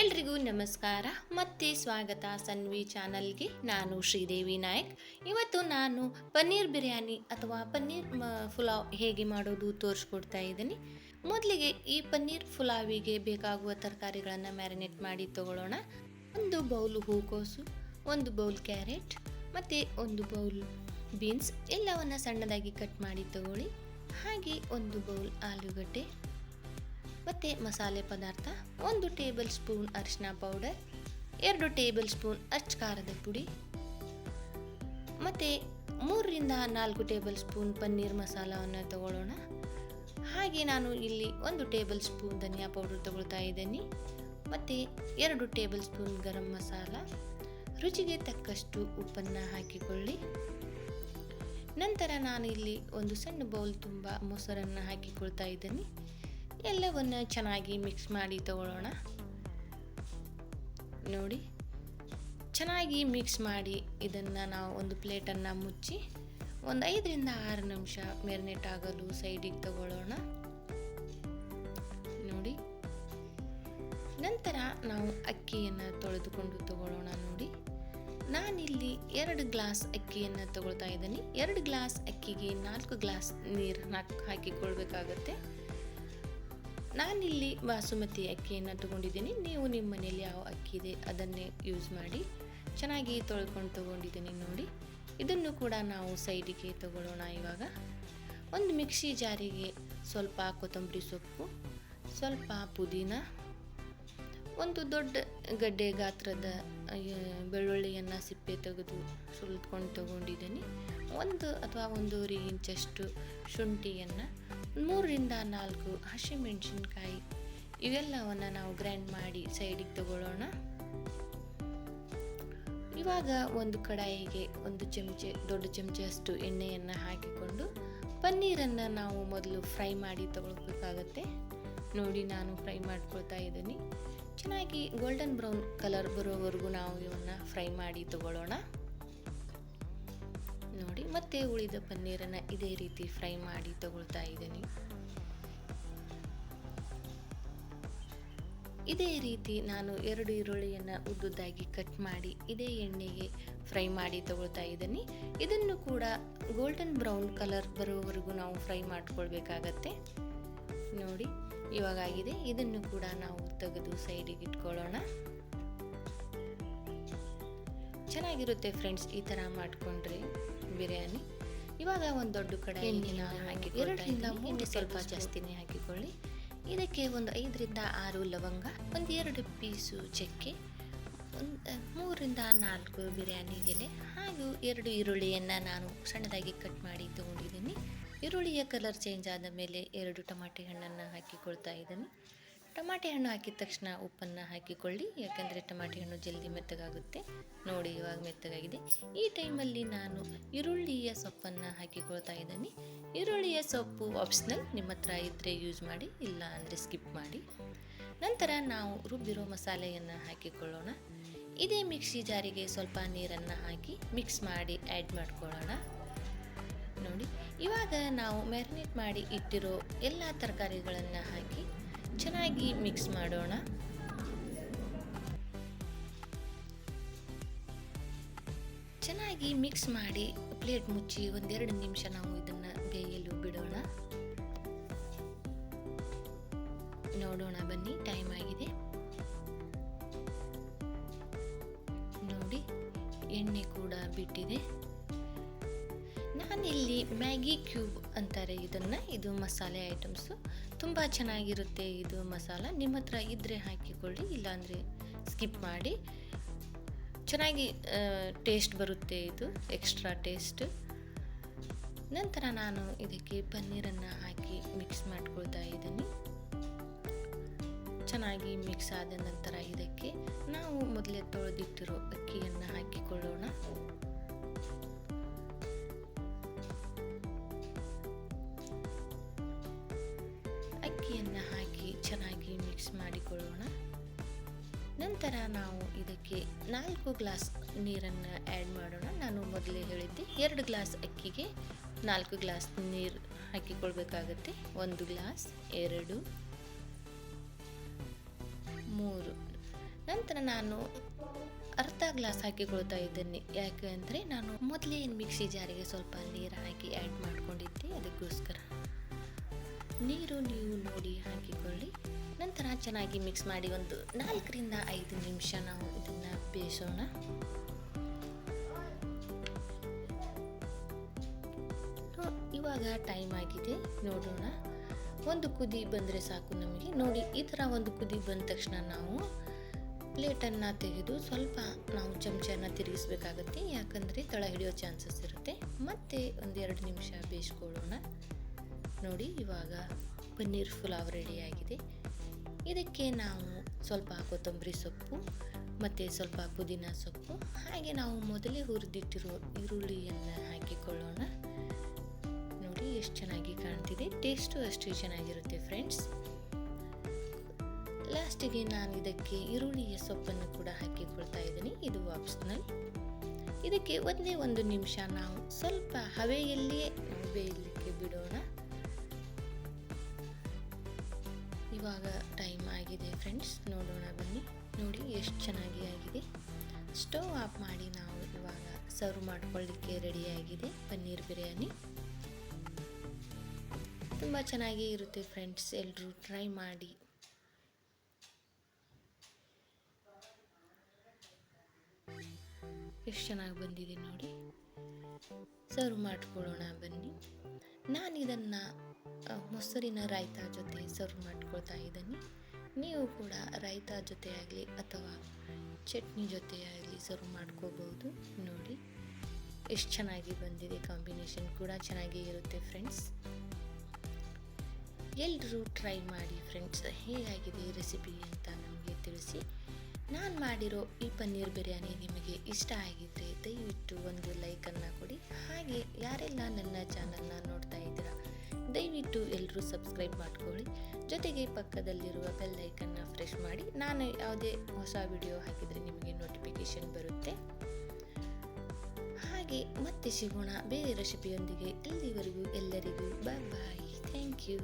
ಎಲ್ರಿಗೂ ನಮಸ್ಕಾರ. ಮತ್ತೆ ಸ್ವಾಗತ ಸನ್ವಿ ಚಾನಲ್ಗೆ. ನಾನು ಶ್ರೀದೇವಿ ನಾಯಕ್. ಇವತ್ತು ನಾನು ಪನ್ನೀರ್ ಬಿರಿಯಾನಿ ಅಥವಾ ಪನ್ನೀರ್ ಪುಲಾವ್ ಹೇಗೆ ಮಾಡೋದು ತೋರಿಸ್ಕೊಡ್ತಾ ಇದ್ದೀನಿ. ಮೊದಲಿಗೆ ಈ ಪನ್ನೀರ್, ಪುಲಾವಿಗೆ ಬೇಕಾಗುವ ತರಕಾರಿಗಳನ್ನು ಮ್ಯಾರಿನೇಟ್ ಮಾಡಿ ತಗೊಳ್ಳೋಣ. ಒಂದು ಬೌಲ್ ಹೂಕೋಸು, ಒಂದು ಬೌಲ್ ಕ್ಯಾರೆಟ್, ಮತ್ತು ಒಂದು ಬೌಲ್ ಬೀನ್ಸ್ ಎಲ್ಲವನ್ನು ಸಣ್ಣದಾಗಿ ಕಟ್ ಮಾಡಿ ತಗೊಳ್ಳಿ. ಹಾಗೆ ಒಂದು ಬೌಲ್ ಆಲೂಗಡ್ಡೆ ಮತ್ತು ಮಸಾಲೆ ಪದಾರ್ಥ, ಒಂದು ಟೇಬಲ್ ಸ್ಪೂನ್ ಅರಿಶಿನ ಪೌಡರ್, ಎರಡು ಟೇಬಲ್ ಸ್ಪೂನ್ ಅಚ್ಚ ಖಾರದ ಪುಡಿ, ಮತ್ತು ಮೂರರಿಂದ ನಾಲ್ಕು ಟೇಬಲ್ ಸ್ಪೂನ್ ಪನ್ನೀರ್ ಮಸಾಲವನ್ನು ತಗೊಳ್ಳೋಣ. ಹಾಗೆ ನಾನು ಇಲ್ಲಿ ಒಂದು ಟೇಬಲ್ ಸ್ಪೂನ್ ಧನಿಯಾ ಪೌಡರ್ ತಗೊಳ್ತಾ ಇದ್ದೀನಿ. ಮತ್ತು ಎರಡು ಟೇಬಲ್ ಸ್ಪೂನ್ ಗರಂ ಮಸಾಲ, ರುಚಿಗೆ ತಕ್ಕಷ್ಟು ಉಪ್ಪನ್ನು ಹಾಕಿಕೊಳ್ಳಿ. ನಂತರ ನಾನು ಇಲ್ಲಿ ಒಂದು ಸಣ್ಣ ಬೌಲ್ ತುಂಬ ಮೊಸರನ್ನು ಹಾಕಿಕೊಳ್ತಾ ಇದ್ದೀನಿ. ಎಲ್ಲವನ್ನು ಚೆನ್ನಾಗಿ ಮಿಕ್ಸ್ ಮಾಡಿ ತಗೊಳ್ಳೋಣ. ನೋಡಿ, ಚೆನ್ನಾಗಿ ಮಿಕ್ಸ್ ಮಾಡಿ ಇದನ್ನು ನಾವು ಒಂದು ಪ್ಲೇಟನ್ನು ಮುಚ್ಚಿ ಒಂದು ಐದರಿಂದ ಆರು ನಿಮಿಷ ಮ್ಯಾರಿನೇಟ್ ಆಗಲು ಸೈಡಿಗೆ ತಗೊಳ್ಳೋಣ. ನೋಡಿ, ನಂತರ ನಾವು ಅಕ್ಕಿಯನ್ನು ತೊಳೆದುಕೊಂಡು ತಗೊಳ್ಳೋಣ ನೋಡಿ. ನಾನಿಲ್ಲಿ ಎರಡು ಗ್ಲಾಸ್ ಅಕ್ಕಿಯನ್ನು ತಗೊಳ್ತಾ ಇದ್ದೀನಿ. ಎರಡು ಗ್ಲಾಸ್ ಅಕ್ಕಿಗೆ ನಾಲ್ಕು ಗ್ಲಾಸ್ ನೀರು ಹಾಕಿಕೊಳ್ಬೇಕಾಗತ್ತೆ. ನಾನಿಲ್ಲಿ ಬಾಸುಮತಿ ಅಕ್ಕಿಯನ್ನು ತೊಗೊಂಡಿದ್ದೀನಿ. ನೀವು ನಿಮ್ಮ ಮನೆಯಲ್ಲಿ ಯಾವ ಅಕ್ಕಿ ಇದೆ ಅದನ್ನೇ ಯೂಸ್ ಮಾಡಿ ಚೆನ್ನಾಗಿ ತೊಳ್ಕೊಂಡು ತಗೊಂಡಿದ್ದೀನಿ ನೋಡಿ. ಇದನ್ನು ಕೂಡ ನಾವು ಸೈಡಿಗೆ ತಗೊಳ್ಳೋಣ ಇವಾಗ. ಒಂದು ಮಿಕ್ಸಿ ಜಾರಿಗೆ ಸ್ವಲ್ಪ ಕೊತ್ತಂಬರಿ ಸೊಪ್ಪು, ಸ್ವಲ್ಪ ಪುದೀನ, ಒಂದು ದೊಡ್ಡ ಗಡ್ಡೆ ಗಾತ್ರದ ಬೆಳ್ಳುಳ್ಳಿಯನ್ನು ಸಿಪ್ಪೆ ತೆಗೆದು ಸುಲಿದ್ಕೊಂಡು ತಗೊಂಡಿದ್ದೀನಿ. ಒಂದು ಅಥವಾ ಒಂದೂವರೆ ಇಂಚಷ್ಟು ಶುಂಠಿಯನ್ನು ಮೂರರಿಂದ ನಾಲ್ಕು ಹಸಿಮೆಣಸಿನ್ಕಾಯಿ ಇವೆಲ್ಲವನ್ನು ನಾವು ಗ್ರೈಂಡ್ ಮಾಡಿ ಸೈಡಿಗೆ ತಗೊಳ್ಳೋಣ. ಇವಾಗ ಒಂದು ಕಡಾಯಿಗೆ ಒಂದು ಚಮಚೆ, ದೊಡ್ಡ ಚಮಚೆಯಷ್ಟು ಎಣ್ಣೆಯನ್ನು ಹಾಕಿಕೊಂಡು ಪನ್ನೀರನ್ನು ನಾವು ಮೊದಲು ಫ್ರೈ ಮಾಡಿ ತಗೊಳ್ಬೇಕಾಗತ್ತೆ. ನೋಡಿ ನಾನು ಫ್ರೈ ಮಾಡ್ಕೊಳ್ತಾ ಇದ್ದೀನಿ. ಚೆನ್ನಾಗಿ ಗೋಲ್ಡನ್ ಬ್ರೌನ್ ಕಲರ್ ಬರೋವರೆಗೂ ನಾವು ಇವನ್ನು ಫ್ರೈ ಮಾಡಿ ತಗೊಳ್ಳೋಣ. ಮತ್ತೆ ಉಳಿದ ಪನ್ನೀರನ್ನು ಇದೇ ರೀತಿ ಫ್ರೈ ಮಾಡಿ ತಗೊಳ್ತಾ ಇದ್ದೀನಿ. ಇದೇ ರೀತಿ ನಾನು ಎರಡು ಈರುಳ್ಳಿಯನ್ನು ಉದ್ದುದ್ದಾಗಿ ಕಟ್ ಮಾಡಿ ಇದೇ ಎಣ್ಣೆಗೆ ಫ್ರೈ ಮಾಡಿ ತಗೊಳ್ತಾ ಇದ್ದೀನಿ. ಇದನ್ನು ಕೂಡ ಗೋಲ್ಡನ್ ಬ್ರೌನ್ ಕಲರ್ ಬರುವವರೆಗೂ ನಾವು ಫ್ರೈ ಮಾಡಿಕೊಳ್ಬೇಕಾಗತ್ತೆ. ನೋಡಿ ಇವಾಗಾಗಿದೆ ಇದನ್ನು ಕೂಡ ನಾವು ತೆಗೆದು ಸೈಡಿಗೆ ಇಟ್ಕೊಳ್ಳೋಣ. ಚೆನ್ನಾಗಿರುತ್ತೆ ಫ್ರೆಂಡ್ಸ್ ಈ ಥರ ಮಾಡಿಕೊಂಡ್ರೆ. ಬಿರಿಯಾನಿ. ಇವಾಗ ಒಂದು ದೊಡ್ಡ ಕಡೆ ನಾನು ಹಾಕಿ ಎರಡರಿಂದ ಮೂರು ಸ್ವಲ್ಪ ಜಾಸ್ತಿನೇ ಹಾಕಿಕೊಳ್ಳಿ. ಇದಕ್ಕೆ ಒಂದು ಐದರಿಂದ ಆರು ಲವಂಗ ಒಂದು ಎರಡು ಪೀಸು ಚಕ್ಕೆ ಒಂದು ಮೂರರಿಂದ ನಾಲ್ಕು ಬಿರಿಯಾನಿ ಎಲೆ ಹಾಗೂ ಎರಡು ಈರುಳ್ಳಿಯನ್ನು ನಾನು ಸಣ್ಣದಾಗಿ ಕಟ್ ಮಾಡಿ ತಗೊಂಡಿದ್ದೀನಿ ಈರುಳ್ಳಿಯ ಕಲರ್ ಚೇಂಜ್ ಆದ ಮೇಲೆ ಎರಡು ಟಮಾಟೆ ಹಣ್ಣನ್ನು ಹಾಕಿಕೊಳ್ತಾ ಇದ್ದೀನಿ. ಟಮಾಟೆ ಹಣ್ಣು ಹಾಕಿದ ತಕ್ಷಣ ಉಪ್ಪನ್ನು ಹಾಕಿಕೊಳ್ಳಿ, ಯಾಕಂದರೆ ಟಮಾಟೆ ಹಣ್ಣು ಜಲ್ದಿ ಮೆತ್ತಗಾಗುತ್ತೆ. ನೋಡಿ ಇವಾಗ ಮೆತ್ತಗಾಗಿದೆ. ಈ ಟೈಮಲ್ಲಿ ನಾನು ಈರುಳ್ಳಿಯ ಸೊಪ್ಪನ್ನು ಹಾಕಿಕೊಳ್ತಾ ಇದ್ದೀನಿ. ಈರುಳ್ಳಿಯ ಸೊಪ್ಪು ಆಪ್ಷನಲ್, ನಿಮ್ಮ ಹತ್ರ ಇದ್ದರೆ ಯೂಸ್ ಮಾಡಿ, ಇಲ್ಲ ಅಂದರೆ ಸ್ಕಿಪ್ ಮಾಡಿ. ನಂತರ ನಾವು ರುಬ್ಬಿರೋ ಮಸಾಲೆಯನ್ನು ಹಾಕಿಕೊಳ್ಳೋಣ. ಇದೇ ಮಿಕ್ಸಿ ಜಾರಿಗೆ ಸ್ವಲ್ಪ ನೀರನ್ನು ಹಾಕಿ ಮಿಕ್ಸ್ ಮಾಡಿ ಆ್ಯಡ್ ಮಾಡ್ಕೊಳ್ಳೋಣ. ನೋಡಿ, ಇವಾಗ ನಾವು ಮ್ಯಾರಿನೇಟ್ ಮಾಡಿ ಇಟ್ಟಿರೋ ಎಲ್ಲ ತರಕಾರಿಗಳನ್ನು ಹಾಕಿ ಚೆನ್ನಾಗಿ ಮಿಕ್ಸ್ ಮಾಡೋಣ. ಚೆನ್ನಾಗಿ ಮಿಕ್ಸ್ ಮಾಡಿ ಪ್ಲೇಟ್ ಮುಚ್ಚಿ ಒಂದೆರಡು ನಿಮಿಷ ನಾವು ಇದನ್ನು ಬೇಯಲು ಬಿಡೋಣ. ನೋಡೋಣ ಬನ್ನಿ ಟೈಮ್ ಆಗಿದೆ. ನೋಡಿ, ಎಣ್ಣೆ ಕೂಡ ಬಿಟ್ಟಿದೆ. ನಾನಿಲ್ಲಿ ಮ್ಯಾಗಿ ಕ್ಯೂಬ್ ಅಂತಾರೆ ಇದನ್ನು, ಇದು ಮಸಾಲೆ ಐಟಮ್ಸು ತುಂಬ ಚೆನ್ನಾಗಿರುತ್ತೆ ಇದು ಮಸಾಲ. ನಿಮ್ಮ ಹತ್ರ ಇದ್ದರೆ ಹಾಕಿಕೊಳ್ಳಿ, ಇಲ್ಲಾಂದರೆ ಸ್ಕಿಪ್ ಮಾಡಿ. ಚೆನ್ನಾಗಿ ಟೇಸ್ಟ್ ಬರುತ್ತೆ ಇದು ಎಕ್ಸ್ಟ್ರಾ ಟೇಸ್ಟ್ ನಂತರ ನಾನು ಇದಕ್ಕೆ ಪನ್ನೀರನ್ನು ಹಾಕಿ ಮಿಕ್ಸ್ ಮಾಡ್ಕೊಳ್ತಾ ಇದ್ದೀನಿ. ಚೆನ್ನಾಗಿ ಮಿಕ್ಸ್ ಆದ ನಂತರ ಇದಕ್ಕೆ ನಾವು ಮೊದಲೇ ತೊಳೆದಿಟ್ಟಿರೋ ಅಕ್ಕಿಯನ್ನು ಹಾಕಿಕೊಳ್ಳೋಣ. ಅಕ್ಕಿಯನ್ನು ಹಾಕಿ ಚೆನ್ನಾಗಿ ಮಿಕ್ಸ್ ಮಾಡಿಕೊಳ್ಳೋಣ. ನಂತರ ನಾವು ಇದಕ್ಕೆ ನಾಲ್ಕು ಗ್ಲಾಸ್ ನೀರನ್ನು ಆ್ಯಡ್ ಮಾಡೋಣ. ನಾನು ಮೊದಲೇ ಹೇಳಿದ್ದೆ, ಎರಡು ಗ್ಲಾಸ್ ಅಕ್ಕಿಗೆ ನಾಲ್ಕು ಗ್ಲಾಸ್ ನೀರು ಹಾಕಿಕೊಳ್ಬೇಕಾಗತ್ತೆ. ಒಂದು ಗ್ಲಾಸ್ ಎರಡು, ಮೂರು. ನಂತರ ನಾನು ಅರ್ಧ ಗ್ಲಾಸ್ ಹಾಕಿಕೊಳ್ತಾ ಇದ್ದೇನೆ. ಯಾಕೆ ಅಂದರೆ ನಾನು ಮೊದಲೇ ಮಿಕ್ಸಿ ಜಾರಿಗೆ ಸ್ವಲ್ಪ ನೀರು ಹಾಕಿ ಆ್ಯಡ್ ಮಾಡ್ಕೊಂಡಿದ್ದೆ. ಅದಕ್ಕೋಸ್ಕರ. ನೀರು ನೀವು ನೋಡಿ ಹಾಕಿಕೊಳ್ಳಿ. ನಂತರ ಚೆನ್ನಾಗಿ ಮಿಕ್ಸ್ ಮಾಡಿ ಒಂದು ನಾಲ್ಕರಿಂದ ಐದು ನಿಮಿಷ ನಾವು ಇದನ್ನು ಬೇಯಿಸೋಣ. ಇವಾಗ ಟೈಮ್ ಆಗಿದೆ, ನೋಡೋಣ. ಒಂದು ಕುದಿ ಬಂದರೆ ಸಾಕು ನಮಗೆ. ನೋಡಿ, ಈ ಥರ ಒಂದು ಕುದಿ ಬಂದ ತಕ್ಷಣ ನಾವು ಪ್ಲೇಟನ್ನು ತೆಗೆದು ಸ್ವಲ್ಪ ನಾವು ಚಮಚನ ತಿರುಗಿಸ್ಬೇಕಾಗತ್ತೆ. ಯಾಕಂದರೆ ತಳ ಹಿಡಿಯೋ ಚಾನ್ಸಸ್ ಇರುತ್ತೆ. ಮತ್ತೆ ಒಂದೆರಡು ನಿಮಿಷ ಬೇಯಿಸ್ಕೊಳ್ಳೋಣ. ನೋಡಿ, ಇವಾಗ ಪನ್ನೀರ್ ಪುಲಾವ್ ರೆಡಿಯಾಗಿದೆ ಇದಕ್ಕೆ ನಾವು ಸ್ವಲ್ಪ ಕೊತ್ತಂಬರಿ ಸೊಪ್ಪು ಮತ್ತು ಸ್ವಲ್ಪ ಪುದೀನ ಸೊಪ್ಪು, ಹಾಗೆ ನಾವು ಮೊದಲೇ ಹುರಿದಿಟ್ಟಿರೋ ಈರುಳ್ಳಿಯನ್ನು ಹಾಕಿಕೊಳ್ಳೋಣ. ನೋಡಿ, ಎಷ್ಟು ಚೆನ್ನಾಗಿ ಕಾಣ್ತಿದೆ. ಟೇಸ್ಟು ಅಷ್ಟು ಚೆನ್ನಾಗಿರುತ್ತೆ ಫ್ರೆಂಡ್ಸ್ ಲಾಸ್ಟಿಗೆ ನಾನು ಇದಕ್ಕೆ ಈರುಳ್ಳಿಯ ಸೊಪ್ಪನ್ನು ಕೂಡ ಹಾಕಿಕೊಳ್ತಾ ಇದ್ದೀನಿ. ಇದು ಆಪ್ಷನಲ್ ಇದಕ್ಕೆ ಒಂದೇ ಒಂದು ನಿಮಿಷ ನಾವು ಸ್ವಲ್ಪ ಹವೆಯಲ್ಲಿಯೇ ಬೇಯಲಿಕ್ಕೆ ಬಿಡೋಣ. ಇವಾಗ ಟೈಮ್ ಆಗಿದೆ ಫ್ರೆಂಡ್ಸ್ ನೋಡೋಣ ಬನ್ನಿ. ನೋಡಿ ಎಷ್ಟು ಚೆನ್ನಾಗಿ ಆಗಿದೆ. ಸ್ಟವ್ ಆಫ್ ಮಾಡಿ ನಾವು ಇವಾಗ ಸರ್ವ್ ಮಾಡ್ಕೊಳ್ಳಿಕ್ಕೆ ರೆಡಿಯಾಗಿದೆ ಪನ್ನೀರ್ ಬಿರಿಯಾನಿ. ತುಂಬ ಚೆನ್ನಾಗಿ ಇರುತ್ತೆ ಫ್ರೆಂಡ್ಸ್ ಎಲ್ಲರೂ ಟ್ರೈ ಮಾಡಿ. ಎಷ್ಟು ಚೆನ್ನಾಗಿ ಬಂದಿದೆ ನೋಡಿ. ಸರ್ವ್ ಮಾಡ್ಕೊಳ್ಳೋಣ ಬನ್ನಿ. ನಾನು ಇದನ್ನು ಮೊಸರಿನ ರಾಯ್ತ ಜೊತೆ ಸರ್ವ್ ಮಾಡ್ಕೊಳ್ತಾ ಇದ್ದೀನಿ. ನೀವು ಕೂಡ ರಾಯ್ತ ಜೊತೆಯಾಗಲಿ ಅಥವಾ ಚಟ್ನಿ ಜೊತೆಯಾಗಲಿ ಸರ್ವ್ ಮಾಡ್ಕೋಬೋದು. ನೋಡಿ, ಎಷ್ಟು ಚೆನ್ನಾಗಿ ಬಂದಿದೆ ಕಾಂಬಿನೇಷನ್ ಕೂಡ ಚೆನ್ನಾಗಿ ಇರುತ್ತೆ ಫ್ರೆಂಡ್ಸ್. ಎಲ್ಲರೂ ಟ್ರೈ ಮಾಡಿ ಫ್ರೆಂಡ್ಸ್, ಹೇಗಾಗಿದೆ ರೆಸಿಪಿ ಅಂತ ನಮಗೆ ತಿಳಿಸಿ. ನಾನು ಮಾಡಿರೋ ಈ ಪನ್ನೀರ್ ಬಿರಿಯಾನಿ ನಿಮಗೆ ಇಷ್ಟ ಆಗಿದ್ದರೆ ದಯವಿಟ್ಟು ಒಂದು ಲೈಕನ್ನು ಕೊಡಿ. ಹಾಗೆ ಯಾರೆಲ್ಲ ನನ್ನ ಚಾನಲ್ನ ನೋಡ್ತಾ ಇದ್ದೀರಾ ದಯವಿಟ್ಟು ಎಲ್ಲರೂ ಸಬ್ಸ್ಕ್ರೈಬ್ ಮಾಡ್ಕೊಳ್ಳಿ. ಜೊತೆಗೆ ಪಕ್ಕದಲ್ಲಿರುವ ಬೆಲ್ ಐಕನ್ನ ಫ್ರೆಶ್ ಮಾಡಿ, ನಾನು ಯಾವುದೇ ಹೊಸ ವಿಡಿಯೋ ಹಾಕಿದರೆ ನಿಮಗೆ ನೋಟಿಫಿಕೇಷನ್ ಬರುತ್ತೆ. ಹಾಗೆ ಮತ್ತೆ ಸಿಗೋಣ ಬೇರೆ ರೆಸಿಪಿಯೊಂದಿಗೆ ಇಲ್ಲಿವರೆಗೂ ಎಲ್ಲರಿಗೂ ಬಾಯ್ ಬಾಯ್ ಥ್ಯಾಂಕ್ ಯು